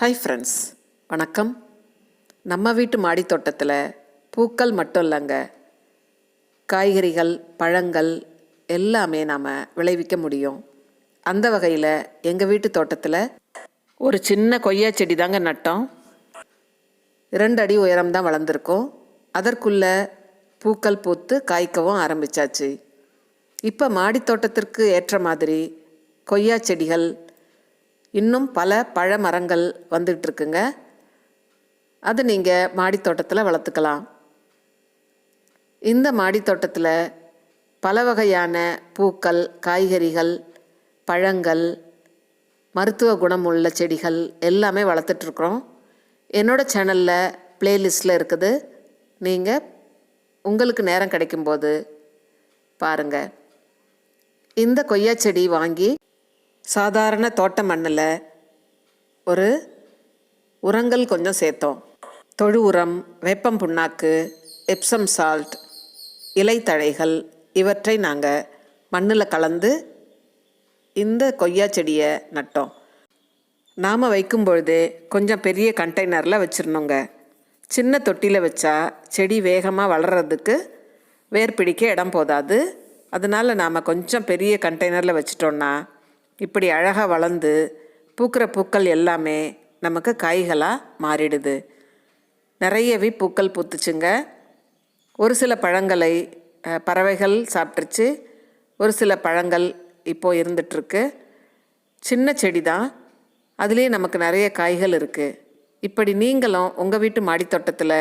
Hi friends வணக்கம். நம்ம வீட்டு மாடித் தோட்டத்தில் பூக்கள் மட்டும் இல்லைங்க. காய்கறிகள் பழங்கள் எல்லாமே நாம் விளைவிக்க முடியும். அந்த வகையில் எங்கள் வீட்டு தோட்டத்தில் ஒரு சின்ன கொய்யா செடி தாங்க நட்டோம். இரண்டு அடி உயரம் தான் வளர்ந்துருக்கோம். அதற்குள்ளே பூக்கள் பூத்து காய்க்கவும் ஆரம்பிச்சாச்சு. இப்போ மாடித் தோட்டத்திற்கு ஏற்ற மாதிரி கொய்யா செடிகள் இன்னும் பல பழ மரங்கள் வந்துட்டுருக்குங்க அது நீங்கள் மாடித் தோட்டத்தில் வளர்த்துக்கலாம். இந்த மாடித் தோட்டத்தில் பல வகையான பூக்கள் காய்கறிகள் பழங்கள் மருத்துவ குணம் உள்ள செடிகள் எல்லாமே வளர்த்துட்ருக்குறோம் என்னோடய சேனலில் ப்ளேலிஸ்ட்டில் இருக்குது. நீங்கள் உங்களுக்கு நேரம் கிடைக்கும்போது பாருங்கள் இந்த கொய்யா செடி வாங்கி சாதாரண தோட்ட மண்ணில் ஒரு உரங்கள் கொஞ்சம் சேர்த்தோம். தொழு உரம் வேப்பம் புண்ணாக்கு எப்சம் சால்ட் இலைத்தழைகள் இவற்றை நாங்கள் மண்ணில் கலந்து இந்த கொய்யா செடியை நட்டோம். நாம் வைக்கும் பொழுதே கொஞ்சம் பெரிய கண்டெய்னரில் வச்சிடணுங்க சின்ன தொட்டியில் வச்சா செடி வேகமாக வளர்கிறதுக்கு வேர் பிடிக்க இடம் போதாது. அதனால் நாம் கொஞ்சம் பெரிய கண்டெய்னரில் வச்சிட்டோன்னா இப்படி அழகாக வளர்ந்து பூக்கிற பூக்கள் எல்லாமே நமக்கு காய்களாக மாறிடுது. நிறையவே பூக்கள் பூத்துச்சுங்க. ஒரு சில பழங்களை பறவைகள் சாப்பிட்ருச்சு ஒரு சில பழங்கள் இப்போது இருந்துகிட்ருக்கு சின்ன செடி தான். அதுலேயே நமக்கு நிறைய காய்கள் இருக்குது இப்படி நீங்களும் உங்கள் வீட்டு மாடித்தோட்டத்தில்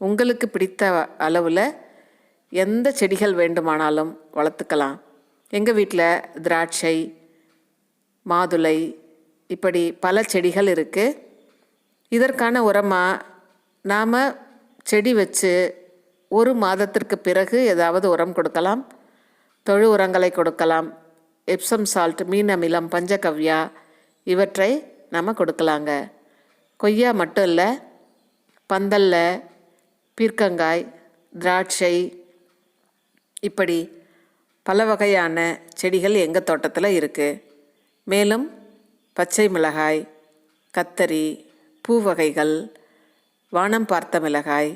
உங்களுக்கு பிடித்த அளவில் எந்த செடிகள் வேண்டுமானாலும் வளர்த்துக்கலாம். எங்கள் வீட்டில் திராட்சை மாதுளை இப்படி பல செடிகள் இருக்குது இதற்கான உரமாக நாம் செடி வச்சு ஒரு மாதத்திற்கு பிறகு ஏதாவது உரம் கொடுக்கலாம். தொழு உரங்களை கொடுக்கலாம். எப்சம் சால்ட் மீன் அமிலம் பஞ்சகவ்யா இவற்றை நாம் கொடுக்கலாங்க. கொய்யா மட்டும் இல்லை பந்தல்ல பீர்க்கங்காய் திராட்சை இப்படி பல வகையான செடிகள் எங்கள் தோட்டத்தில் இருக்குது மேலும் பச்சை மிளகாய் கத்தரி பூ வகைகள் வானம் பார்த்த மிளகாய்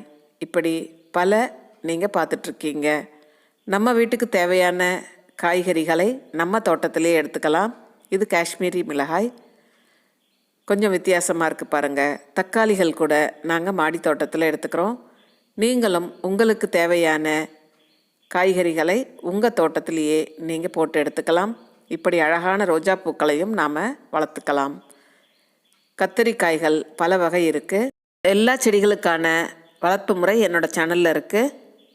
இப்படி பல நீங்கள் பார்த்துட்ருக்கீங்க. நம்ம வீட்டுக்கு தேவையான காய்கறிகளை நம்ம தோட்டத்திலே எடுத்துக்கலாம். இது காஷ்மீரி மிளகாய். கொஞ்சம் வித்தியாசமாக இருக்குது பாருங்கள் தக்காளிகள் கூட நாங்கள் மாடி தோட்டத்தில் எடுத்துக்கிறோம். நீங்களும் உங்களுக்கு தேவையான காய்கறிகளை உங்கள் தோட்டத்திலேயே நீங்கள் போட்டு எடுத்துக்கலாம். இப்படி அழகான ரோஜா பூக்களையும் நாம் வளர்த்துக்கலாம். கத்தரிக்காய்கள் பல வகை இருக்குது எல்லா செடிகளுக்கான வளர்ப்பு முறை என்னோட சேனலில் இருக்குது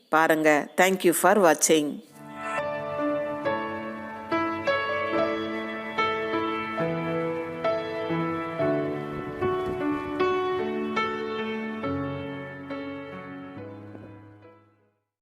பாருங்கள் தேங்க்யூ ஃபார் வாட்சிங்